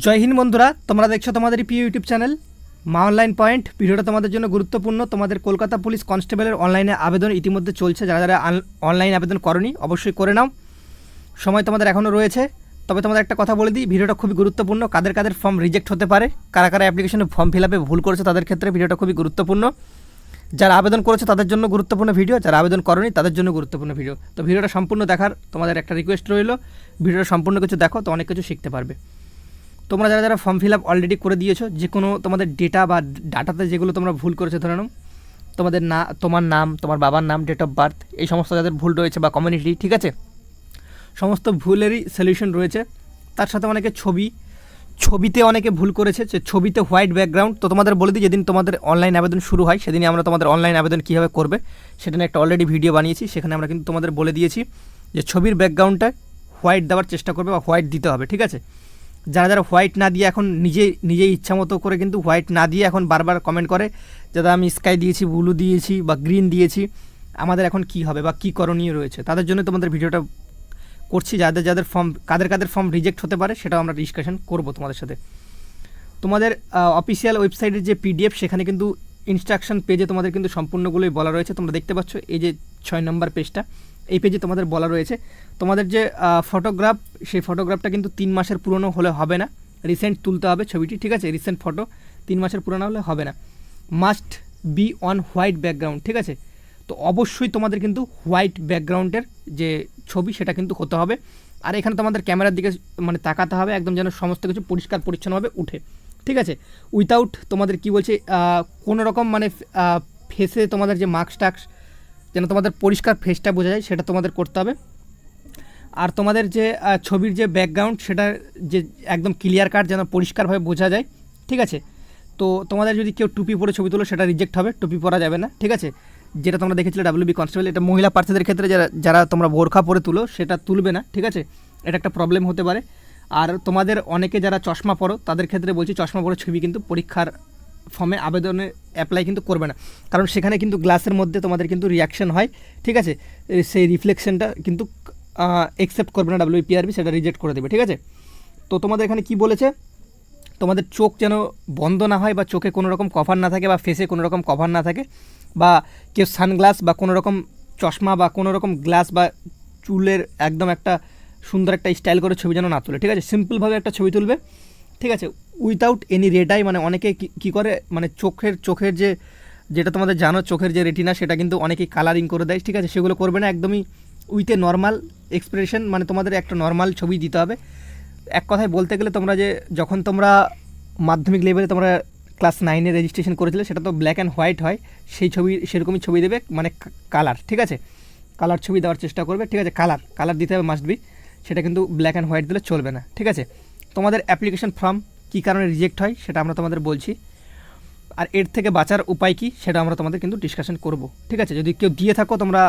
জয় হিন্দ বন্ধুরা, তোমরা দেখছ তোমাদের প্রিয় YouTube channel Maa online point. ভিডিওটা তোমাদের জন্য গুরুত্বপূর্ণ। তোমাদের কলকাতা পুলিশ কনস্টেবলের অনলাইনে আবেদন ইতিমধ্যে চলছে। যারা যারা অনলাইন আবেদন করনি, অবশ্যই করে নাও। সময় তোমাদের এখনও রয়েছে। তবে তোমাদের একটা কথা বলে দিই, ভিডিওটা খুবই গুরুত্বপূর্ণ। কাদের কাদের ফর্ম রিজেক্ট হতে পারে, কারা কারা অ্যাপ্লিকেশনে ফর্ম ফিল আপে ভুল করেছে তাদের ক্ষেত্রে ভিডিওটা খুবই গুরুত্বপূর্ণ। যারা আবেদন করেছে তাদের জন্য গুরুত্বপূর্ণ ভিডিও, যারা আবেদন করনি তাদের জন্য গুরুত্বপূর্ণ ভিডিও। তো ভিডিওটা সম্পূর্ণ দেখার তোমাদের একটা রিকোয়েস্ট রইল। ভিডিওটা সম্পূর্ণ কিছু দেখো, তো অনেক কিছু শিখতে পারবে। তোমরা যারা যারা ফর্ম ফিল আপ অলরেডি করে দিয়েছ, যে কোনো তোমাদের ডেটা বা ডাটাতে যেগুলো তোমরা ভুল করেছ, ধরে নাও, তোমাদের না, তোমার নাম, তোমার বাবার নাম ডেট অফ বার্থ এই সমস্ত যাদের ভুল রয়েছে বা কমিউনিটি ঠিক আছে? সমস্ত ভুলেরই সলিউশন রয়েছে। তার সাথে অনেকে ছবি, ছবিতে অনেকে ভুল করেছে, যে ছবিতে হোয়াইট ব্যাকগ্রাউন্ড তো তোমাদের বলে দিই, যেদিন তোমাদের অনলাইন আবেদন শুরু হয়, সেদিনই আমরা তোমাদের অনলাইন আবেদন কীভাবে করবে সেটা নিয়ে একটা অলরেডি ভিডিও বানিয়েছি, সেখানে আমরা কিন্তু তোমাদের বলে দিয়েছি যে ছবির ব্যাকগ্রাউন্ডটা হোয়াইট দেওয়ার চেষ্টা করবে বা হোয়াইট দিতে হবে, ঠিক আছে? যারা যারা হোয়াইট না দিয়ে এখন নিজে নিজেই ইচ্ছা মতো করে কিন্তু হোয়াইট না দিয়ে এখন বারবার কমেন্ট করে যারা আমি স্কাই দিয়েছি ব্লু দিয়েছি বা গ্রিন দিয়েছি, আমাদের এখন কি হবে বা কী করণীয় রয়েছে? তাদের জন্য তোমাদের ভিডিওটা করছি, যাদের যাদের ফর্ম কাদের কাদের ফর্ম রিজেক্ট হতে পারে সেটাও আমরা ডিসকাশন করব তোমাদের সাথে। তোমাদের অফিসিয়াল ওয়েবসাইটের যে পিডিএফ সেখানে কিন্তু ইনস্ট্রাকশন পেজে তোমাদের কিন্তু সম্পূর্ণগুলোই বলা রয়েছে, তোমরা দেখতে পাচ্ছ, এই যে ছয় নম্বর পেজটা এই পেজে তোমাদের বলা রয়েছে। তোমাদের যে ফটোগ্রাফ সেই ফটোগ্রাফটা কিন্তু তিন মাসের পুরনো হলে হবে না। রিসেন্ট তুলতে হবে ছবিটি, ঠিক আছে? রিসেন্ট ফটো তিন মাসের পুরনো হলে হবে না। Must be on white background ঠিক আছে? তো অবশ্যই তোমাদের কিন্তু হোয়াইট ব্যাকগ্রাউন্ডের যে ছবি, সেটা কিন্তু হতে হবে। আর এখানে তোমাদের ক্যামেরার দিকে মানে তাকাতে হবে, একদম যেন সমস্ত কিছু পরিষ্কার, পরিচ্ছন্নভাবে উঠে, ঠিক আছে? উইথাউট তোমাদের কি বলছে কোনো রকম মানে ফেসে তোমাদের যে মাস্ক টাক্স যেন তোমাদের পরিষ্কার ফেসটা বোঝা যায়, সেটা তোমাদের করতে হবে। আর তোমাদের যে ছবির যে ব্যাকগ্রাউন্ড সেটা যে একদম ক্লিয়ার কাট যেন পরিষ্কারভাবে বোঝা যায়, ঠিক আছে? তো তোমাদের যদি কেউ টুপি পরে ছবি তোলো, সেটা রিজেক্ট হবে, টুপি পরা যাবে না, ঠিক আছে? যেটা তোমরা দেখেছিলে ডাব্লিউবি কনস্টেবল এটা মহিলা প্রার্থীদের ক্ষেত্রে যারা যারা তোমরা বোরখা পরে তুলো, সেটা তুলবে না, ঠিক আছে? এটা একটা প্রবলেম হতে পারে। আর তোমাদের অনেকে যারা চশমা পরো, তাদের ক্ষেত্রে বলছি, চশমা পরে ছবি কিন্তু পরীক্ষার ফর্মে আবেদনে অ্যাপ্লাই কিন্তু করবে না। কারণ সেখানে কিন্তু গ্লাসের মধ্যে তোমাদের কিন্তু রিয়াকশন হয়, ঠিক আছে? সেই রিফ্লেকশনটা কিন্তু অ্যাকসেপ্ট করবে না ডাব্লিউপিআরবি সেটা রিজেক্ট করে দেবে, ঠিক আছে? তো তোমাদের এখানে কি বলেছে? তোমাদের চোখ যেন বন্ধ না হয় বা চোখে কোনো রকম কভার না থাকে বা ফেসে কোনো রকম কভার না থাকে বা কেউ সানগ্লাস বা কোনো রকম চশমা বা কোনো রকম গ্লাস বা চুলের একদম একটা সুন্দর একটা স্টাইল করে ছবি যেন না তোলে, ঠিক আছে? সিম্পলভাবে একটা ছবি তুলবে, ঠিক আছে? উইথাউট এনি রেডাই মানে অনেকে কী করে মানে চোখের চোখের যে, যেটা তোমাদের জানো, চোখের যে রেটিনা সেটা কিন্তু অনেকেই কালারিং করে দেয়, ঠিক আছে? সেগুলো করবে না, একদমই উইথ নর্মাল এক্সপ্রেশন মানে তোমাদের একটা নর্মাল ছবি দিতে হবে। এক কথায় বলতে গেলে তোমরা যে, যখন তোমরা মাধ্যমিক লেভেলে তোমরা ক্লাস নাইনে রেজিস্ট্রেশন করেছিলে, সেটা তো ব্ল্যাক অ্যান্ড হোয়াইট হয়, সেই ছবি, সেরকমই ছবি দেবে মানে কালার ঠিক আছে? কালার ছবি দেওয়ার চেষ্টা করবে, ঠিক আছে? কালার কালার দিতে হবে মাস্ট বি সেটা কিন্তু ব্ল্যাক অ্যান্ড হোয়াইট দিলে চলবে না, ঠিক আছে? তোমাদের অ্যাপ্লিকেশন ফর্ম কী কারণে রিজেক্ট হয় সেটা আমরা তোমাদের বলছি। আর এর থেকে বাঁচার উপায় কী সেটা আমরা তোমাদের কিন্তু ডিসকাশন করব। ঠিক আছে? যদি কেউ দিয়ে থাকো, তোমরা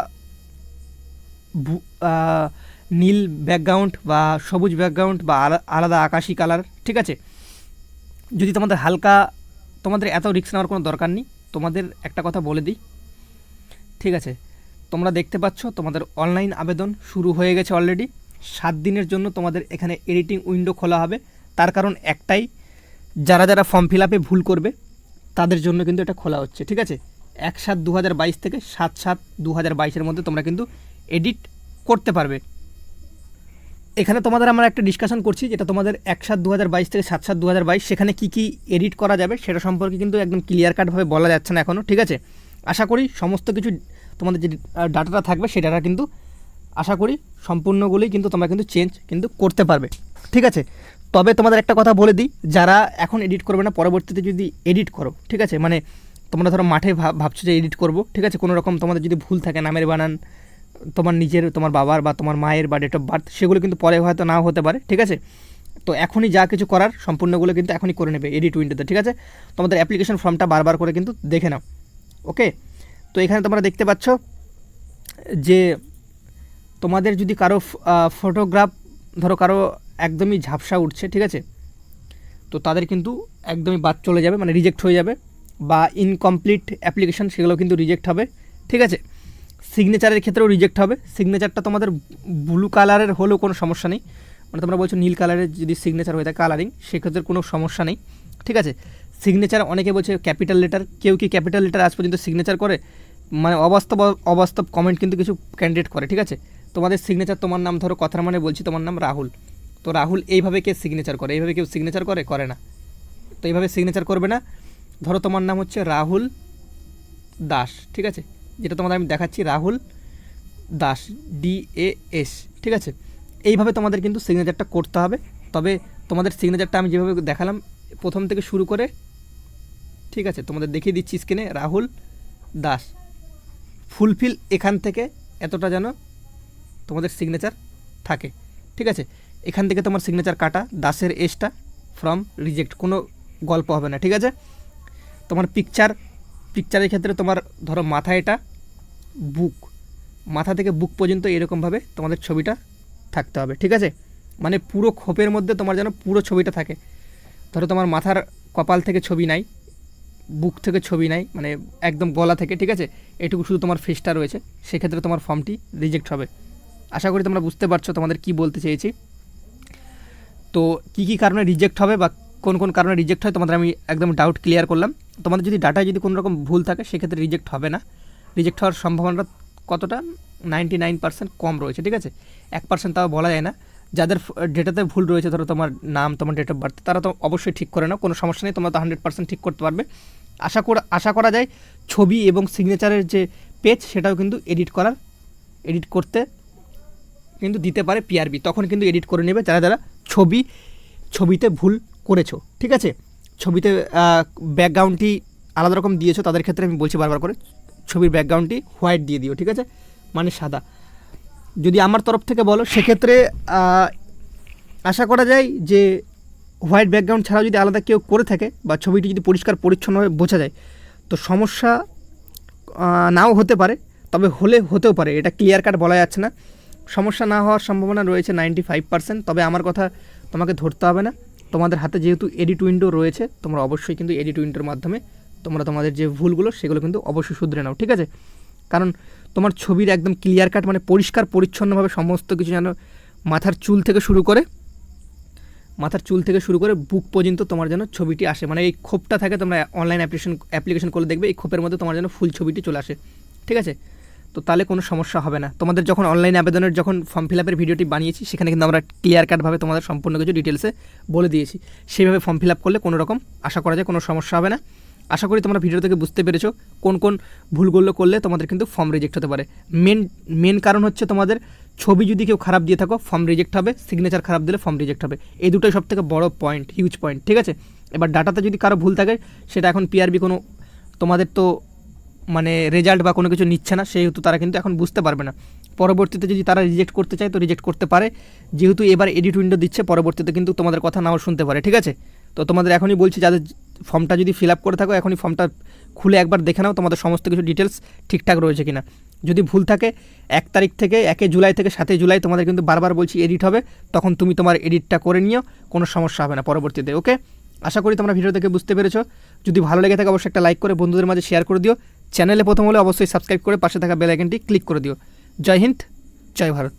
নীল ব্যাকগ্রাউন্ড বা সবুজ ব্যাকগ্রাউন্ড বা আলাদা আকাশি কালার ঠিক আছে? যদি তোমাদের হালকা, তোমাদের এত রিস্ক নেওয়ার কোনো দরকার নেই, তোমাদের একটা কথা বলে দিই। ঠিক আছে? তোমরা দেখতে পাচ্ছ, তোমাদের অনলাইন আবেদন শুরু হয়ে গেছে অলরেডি সাত দিনের জন্য তোমাদের এখানে এডিটিং উইন্ডো খোলা হবে। তার কারণ একটাই, যারা যারা ফর্ম ফিল আপে ভুল করবে, তাদের জন্য কিন্তু এটা খোলা হচ্ছে, ঠিক আছে? এক সাত দু হাজার বাইশ থেকে সাত সাত দু হাজার বাইশের মধ্যে তোমরা কিন্তু এডিট করতে পারবে। এখানে তোমাদের আমরা একটা ডিসকাশন করছি, যেটা তোমাদের এক সাত দু হাজার বাইশ থেকে সাত সাত দু হাজার বাইশ, সেখানে কী কী এডিট করা যাবে, সেটা সম্পর্কে কিন্তু একদম ক্লিয়ার কাটভাবে বলা যাচ্ছে না এখনও ঠিক আছে? আশা করি সমস্ত কিছু, তোমাদের যে ডাটাটা থাকবে সেই ডাটা কিন্তু আশা করি সম্পূর্ণগুলোই কিন্তু তোমরা কিন্তু চেঞ্জ কিন্তু করতে পারবে, ঠিক আছে? তবে তোমাদের একটা কথা বলে দিই, যারা এখন এডিট করবে না, পরবর্তীতে যদি এডিট করো, ঠিক আছে? মানে তোমরা ধরো মাঠে ভাবছ যে এডিট করব, ঠিক আছে? কোনো রকম তোমাদের যদি ভুল থাকে, নামের বানান, তোমার নিজের, তোমার বাবার বা তোমার মায়ের বা ডেট অফ বার্থ সেগুলো কিন্তু পরে হয়তো নাও হতে পারে, ঠিক আছে? তো এখনই যা কিছু করার, সম্পূর্ণগুলো কিন্তু এখনই করে নেবে এডিট উইন্ডোতে ঠিক আছে? তোমাদের অ্যাপ্লিকেশন ফর্মটা বারবার করে কিন্তু দেখে নাও ওকে তো এখানে তোমরা দেখতে পাচ্ছ যে তোমাদের যদি কারও ফটোগ্রাফ ধরো কারও একদমই ঝাপসা উঠছে, ঠিক আছে? তো তাদের কিন্তু একদমই বাদ চলে যাবে মানে রিজেক্ট হয়ে যাবে বা ইনকমপ্লিট অ্যাপ্লিকেশান সেগুলো কিন্তু রিজেক্ট হবে, ঠিক আছে? সিগনেচারের ক্ষেত্রেও রিজেক্ট হবে। সিগনেচারটা তোমাদের ব্লু কালারের হলেও কোনো সমস্যা নেই। মানে তোমরা বলছো নীল কালারের যদি সিগনেচার হয়ে থাকে কালারিং সেক্ষেত্রে কোনো সমস্যা নেই, ঠিক আছে? সিগনেচার অনেকে বলছে ক্যাপিটাল লেটার কেউ কি ক্যাপিটাল লেটার আজ পর্যন্ত সিগনেচার করে? মানে অবাস্তব অবাস্তব কমেন্ট কিন্তু কিছু ক্যান্ডিডেট করে, ঠিক আছে? তোমাদের সিগনেচার তোমার নাম, ধরো কথার মানে বলছি, তোমার নাম রাহুল। তো রাহুল এইভাবে কে সিগনেচার করে? এইভাবে কেউ সিগনেচার করে? করে না। তো এইভাবে সিগনেচার করবে না। ধরো তোমার নাম হচ্ছে রাহুল দাস, ঠিক আছে? যেটা তোমাদের আমি দেখাচ্ছি, Rahul Das D A S ঠিক আছে? এইভাবে তোমাদের কিন্তু সিগনেচারটা করতে হবে। তবে তোমাদের সিগনেচারটা আমি যেভাবে দেখালাম, প্রথম থেকে শুরু করে, ঠিক আছে? তোমাদের দেখিয়ে দিচ্ছি স্ক্রিনে রাহুল দাস। ফুলফিল এখান থেকে এতটা যেন তোমাদের সিগনেচার থাকে, ঠিক আছে? এখান থেকে তোমার সিগনেচার কাটা, দাসের এসটা ফ্রম রিজেক্ট কোনো গল্প হবে না, ঠিক আছে? তোমার পিকচার পিকচারের ক্ষেত্রে তোমার ধরো মাথা এটা বুক মাথা থেকে বুক পর্যন্ত এরকমভাবে তোমাদের ছবিটা থাকতে হবে, ঠিক আছে? মানে পুরো খোপের মধ্যে তোমার যেন পুরো ছবিটা থাকে। ধরো তোমার মাথার কপাল থেকে ছবি নাই বুক থেকে ছবি নাই মানে একদম গলা থেকে, ঠিক আছে? এটুকু শুধু তোমার ফেসটা রয়েছে, সেক্ষেত্রে তোমার ফর্মটি রিজেক্ট হবে। আশা করি তোমরা বুঝতে পারছ তোমাদের কি বলতে চেয়েছি। তো কি কি কারণে রিজেক্ট হবে বা কোন কোন কারণে রিজেক্ট হয় তোমাদের আমি একদম ডাউট ক্লিয়ার করলাম। তোমাদের যদি ডাটায় যদি কোনো রকম ভুল থাকে, সেক্ষেত্রে রিজেক্ট হবে না। রিজেক্ট হওয়ার সম্ভাবনাটা কতটা? নাইনটি নাইন পার্সেন্ট কম রয়েছে, ঠিক আছে? এক পার্সেন্ট তাও বলা যায় না। যাদের ডেটাতে ভুল রয়েছে, ধরো তোমার নাম, তোমার ডেট অফ বার্থ তারা তো অবশ্যই ঠিক করে নাও, কোনো সমস্যা নেই, তোমরা তো হান্ড্রেড পার্সেন্ট ঠিক করতে পারবে। আশা করা আশা করা যায় ছবি এবং সিগনেচারের যে পেজ সেটাও কিন্তু এডিট করার এডিট করতে কিন্তু দিতে পারে পিআরবি তখন কিন্তু এডিট করে নেবে যারা যারা ছবি, ছবিতে ভুল করেছ, ঠিক আছে? ছবিতে ব্যাকগ্রাউন্ডটি আলাদা রকম দিয়েছ, তাদের ক্ষেত্রে আমি বলছি বারবার করে, ছবির ব্যাকগ্রাউন্ডটি হোয়াইট দিয়ে দিও, ঠিক আছে? মানে সাদা। যদি আমার তরফ থেকে বলো, সেক্ষেত্রে আশা করা যায় যে হোয়াইট ব্যাকগ্রাউন্ড ছাড়াও যদি আলাদা কেউ করে থাকে বা ছবিটি যদি পরিষ্কার, পরিচ্ছন্নভাবে বোঝা যায়, তো সমস্যা নাও হতে পারে, তবে হলে হতেও পারে, এটা ক্লিয়ার কাট বলা যাচ্ছে না। সমস্যা না হওয়ার সম্ভাবনা রয়েছে নাইনটি ফাইভ পার্সেন্ট, তবে আমার কথা তোমাকে ধরতে হবে না। তোমাদের হাতে যেহেতু এডিট উইন্ডো রয়েছে, তোমরা অবশ্যই কিন্তু এডিট উইন্ডোর মাধ্যমে তোমরা তোমাদের যে ভুলগুলো, সেগুলো কিন্তু অবশ্যই শুধরে নাও, ঠিক আছে? কারণ তোমার ছবির একদম ক্লিয়ার কাট মানে পরিষ্কার, পরিচ্ছন্নভাবে সমস্ত কিছু যেন মাথার চুল থেকে শুরু করে, মাথার চুল থেকে শুরু করে বুক পর্যন্ত তোমার যেন ছবিটি আসে। মানে এই খোপটা থাকে, তোমরা অনলাইন অ্যাপ্লিকেশন অ্যাপ্লিকেশন করলে দেখবে, এই খোপের মধ্যে তোমার যেন ফুল ছবিটি চলে আসে, ঠিক আছে? তো তাহলে কোনো সমস্যা হবে না। তোমাদের যখন অনলাইন আবেদনের যখন ফর্ম ফিল আপের ভিডিওটি বানিয়েছি, সেখানে কিন্তু আমরা ক্লিয়ার কাটভাবে তোমাদের সম্পূর্ণ কিছু ডিটেলসে বলে দিয়েছি। সেইভাবে ফর্ম ফিল আপ করলে কোনো রকম আশা করা যায় কোনো সমস্যা হবে না। আশা করি তোমরা ভিডিও থেকে বুঝতে পেরেছ কোন কোন ভুলগুলো করলে তোমাদের কিন্তু ফর্ম রিজেক্ট হতে পারে। মেন মেন কারণ হচ্ছে তোমাদের ছবি যদি কেউ খারাপ দিয়ে থাকো ফর্ম রিজেক্ট হবে সিগনেচার খারাপ দিলে ফর্ম রিজেক্ট হবে। এই দুটোই সব থেকে বড় পয়েন্ট হিউজ পয়েন্ট ঠিক আছে? এবার ডাটাতে যদি কারও ভুল থাকে, সেটা এখন পিআরবি কোনো, তোমাদের তো মানে রেজাল্ট বা কোনো কিছু নিচ্ছে না, সেহেতু তারা কিন্তু এখন বুঝতে পারবে না। পরবর্তীতে যদি তারা রিজেক্ট করতে চায়, তো রিজেক্ট করতে পারে। যেহেতু এবার এডিট উইন্ডো দিচ্ছে, পরবর্তীতে কিন্তু তোমাদের কথা নাও শুনতে পারে, ঠিক আছে? তো তোমাদের এখনই বলছি, যাদের ফর্মটা যদি ফিল আপ করে থাকো, এখনই ফর্মটা খুলে একবার দেখে নাও, তোমাদের সমস্ত কিছু ডিটেলস ঠিকঠাক রয়েছে কিনা। যদি ভুল থাকে, এক তারিখ থেকে, একে জুলাই থেকে সাতই জুলাই তোমাদের কিন্তু বারবার বলছি এডিট হবে, তখন তুমি তোমার এডিটটা করে নিও, কোনো সমস্যা হবে না পরবর্তীতে ওকে আশা করি তোমরা ভিডিও থেকে বুঝতে পেরেছ। যদি ভালো লেগে থাকে, অবশ্যই একটা লাইক করে বন্ধুদের মাঝে শেয়ার করে দিও। চ্যানেলে প্রথম হলে অবশ্যই সাবস্ক্রাইব করে পাশে থাকা বেল আইকনটি ক্লিক করে দিও। জয় হিন্দ, জয় ভারত।